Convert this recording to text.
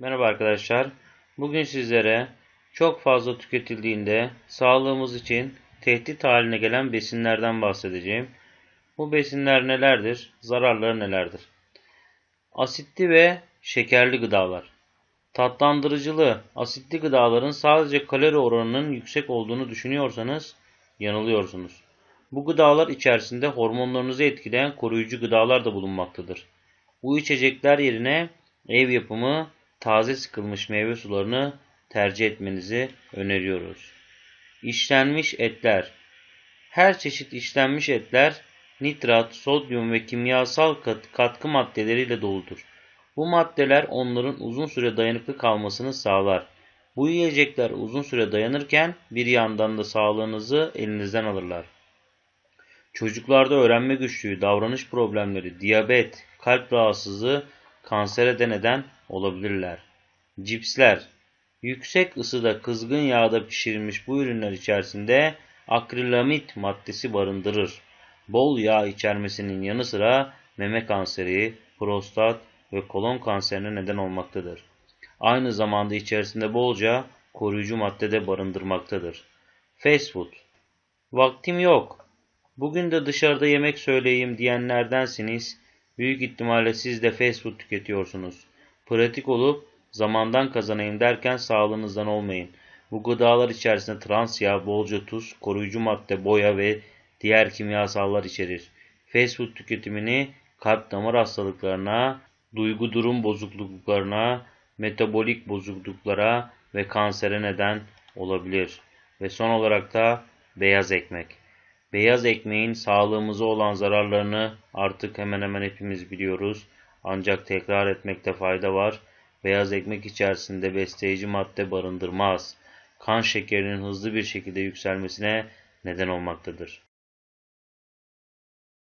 Merhaba arkadaşlar. Bugün sizlere çok fazla tüketildiğinde sağlığımız için tehdit haline gelen besinlerden bahsedeceğim. Bu besinler nelerdir? Zararları nelerdir? Asitli ve şekerli gıdalar. Tatlandırıcılı, asitli gıdaların sadece kalori oranının yüksek olduğunu düşünüyorsanız yanılıyorsunuz. Bu gıdalar içerisinde hormonlarınızı etkileyen koruyucu gıdalar da bulunmaktadır. Bu içecekler yerine ev yapımı taze sıkılmış meyve sularını tercih etmenizi öneriyoruz. İşlenmiş etler. Her çeşit işlenmiş etler nitrat, sodyum ve kimyasal kat- katkı maddeleriyle doludur. Bu maddeler onların uzun süre dayanıklı kalmasını sağlar. Bu yiyecekler uzun süre dayanırken bir yandan da sağlığınızı elinizden alırlar. Çocuklarda öğrenme güçlüğü, davranış problemleri, diyabet, kalp rahatsızlığı kansere de neden olabilirler. Cipsler Yüksek ısıda kızgın yağda pişirilmiş bu ürünler içerisinde akrilamit maddesi barındırır. Bol yağ içermesinin yanı sıra meme kanseri, prostat ve kolon kanserine neden olmaktadır. Aynı zamanda içerisinde bolca koruyucu madde de barındırmaktadır. Fast food Vaktim yok. Bugün de dışarıda yemek söyleyeyim diyenlerdensiniz. Büyük ihtimalle siz de fast food tüketiyorsunuz. Pratik olup zamandan kazanayım derken sağlığınızdan olmayın. Bu gıdalar içerisinde trans yağ, bolca tuz, koruyucu madde, boya ve diğer kimyasallar içerir. Fast food tüketimini kalp damar hastalıklarına, duygu durum bozukluklarına, metabolik bozukluklara ve kansere neden olabilir. Ve son olarak da beyaz ekmek. Beyaz ekmeğin sağlığımıza olan zararlarını artık hemen hemen hepimiz biliyoruz. Ancak tekrar etmekte fayda var. Beyaz ekmek içerisinde besleyici madde barındırmaz. Kan şekerinin hızlı bir şekilde yükselmesine neden olmaktadır.